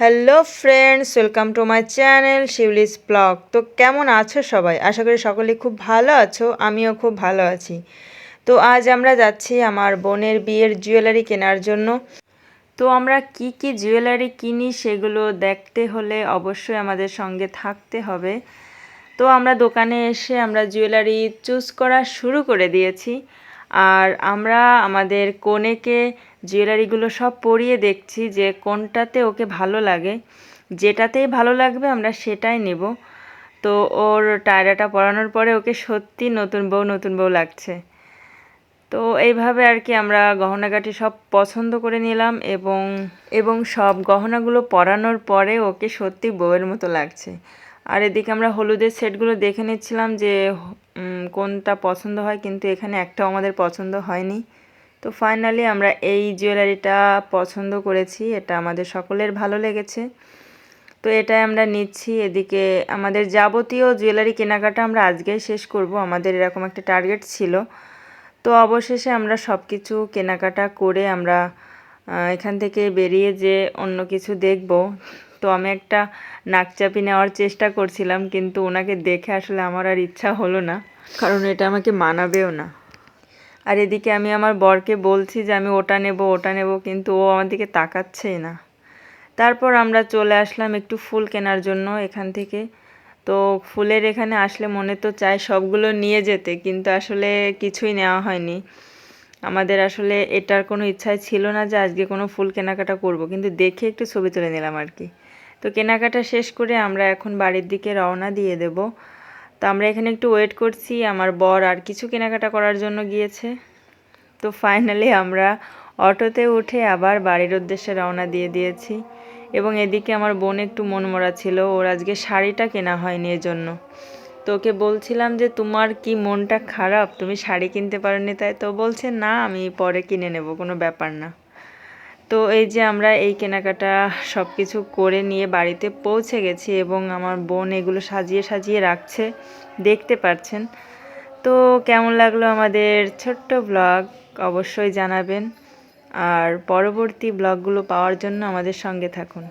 Hello friends, welcome to my channel Shiuli's blog. তো কেমন আছো সবাই? আশা করি সকলে খুব ভালো আছো, আমিও খুব ভালো আছি। তো আজ আমরা যাচ্ছি আমার বোনের বিয়ের জুয়েলারি কেনার জন্য। তো আমরা কি কি জুয়েলারি কিনি সেগুলো দেখতে হলে অবশ্যই আমাদের সঙ্গে থাকতে হবে। তো আমরা দোকানে এসে আমরা জুয়েলারি চুজ করা শুরু করে দিয়েছি। আর আমরা আমাদের কনেকে জুয়েলারিগুলো সব পরিয়ে দেখছি যে কোনটাতে ওকে ভালো লাগে। যেটাতেই ভালো লাগবে আমরা সেটাই নেব। তো ওর টায়রাটা পরানোর পরে ওকে সত্যি নতুন বউ নতুন বউ লাগছে। তো এইভাবে আর কি আমরা গহনাগাটি সব পছন্দ করে নিলাম এবং এবং সব গহনাগুলো পরানোর পরে ওকে সত্যি বউয়ের মতো লাগছে। আর এদিকে আমরা হলুদের সেটগুলো দেখে নিচ্ছিলাম যে কোনটা পছন্দ হয়, কিন্তু এখানে একটাও আমাদের পছন্দ হয়নি। তো ফাইনালি আমরা এই জুয়েলারিটা পছন্দ করেছি, এটা আমাদের সকলের ভালো লেগেছে। তো এটাই আমরা নিচ্ছি, এদিকে আমাদের যাবতীয় জুয়েলারি কেনাকাটা আমরা আজকেই শেষ করব, আমাদের এরকম একটা টার্গেট ছিল। তো অবশেষে আমরা সব কিছু কেনাকাটা করে আমরা এখান থেকে বেরিয়ে যে অন্য কিছু দেখব। তো আমি একটা নাকচাপি নেওয়ার চেষ্টা করছিলাম, কিন্তু ওনাকে দেখে আসলে আমার আর ইচ্ছা হলো না। কারণ এটা আমাকে মানাবেও না। আর এদিকে আমি আমার বরকে বলছি যে আমি ওটা নেব ওটা নেব, কিন্তু ও আমার দিকে তাকাচ্ছেই না। তারপর আমরা চলে আসলাম একটু ফুল কেনার জন্য এখান থেকে। তো ফুলের এখানে আসলে মনে তো চায় সবগুলো নিয়ে যেতে, কিন্তু আসলে কিছুই নেওয়া হয়নি। আমাদের আসলে এটার কোনো ইচ্ছাই ছিল না যে আজকে কোনো ফুল কেনাকাটা করব, কিন্তু দেখে একটু ছবি তুলে নিলাম আর কি। তো কেনাকাটা শেষ করে আমরা এখন বাড়ির দিকে রওনা দিয়ে দেব। তো আমরা এখানে একটু ওয়েট করছি, আমার বর আর কিছু কেনাকাটা করার জন্য গিয়েছে। তো ফাইনালি আমরা অটোতে উঠে আবার বাড়ির উদ্দেশ্যে রওনা দিয়ে দিয়েছি। এবং এদিকে আমার বোন একটু মনমরা ছিল, ওর আজকে শাড়িটা কেনা হয়নি এজন্য। তো ওকে বলছিলাম যে, তোমার কি মনটা খারাপ? তুমি শাড়ি কিনতে পারোনি? তাই তো বলছে, না, আমি পরে কিনে নেব, কোনো ব্যাপার না। তো এই যে আমরা এই কেনাকাটা সব কিছু করে নিয়ে বাড়িতে পৌঁছে গেছি এবং আমার বোন এগুলো সাজিয়ে সাজিয়ে রাখছে, দেখতে পাচ্ছেন তো কেমন লাগল আমাদের ছোট্ট ব্লগ অবশ্যই জানাবেন। আর পরবর্তী ব্লগগুলো পাওয়ার জন্য আমাদের সঙ্গে থাকুন।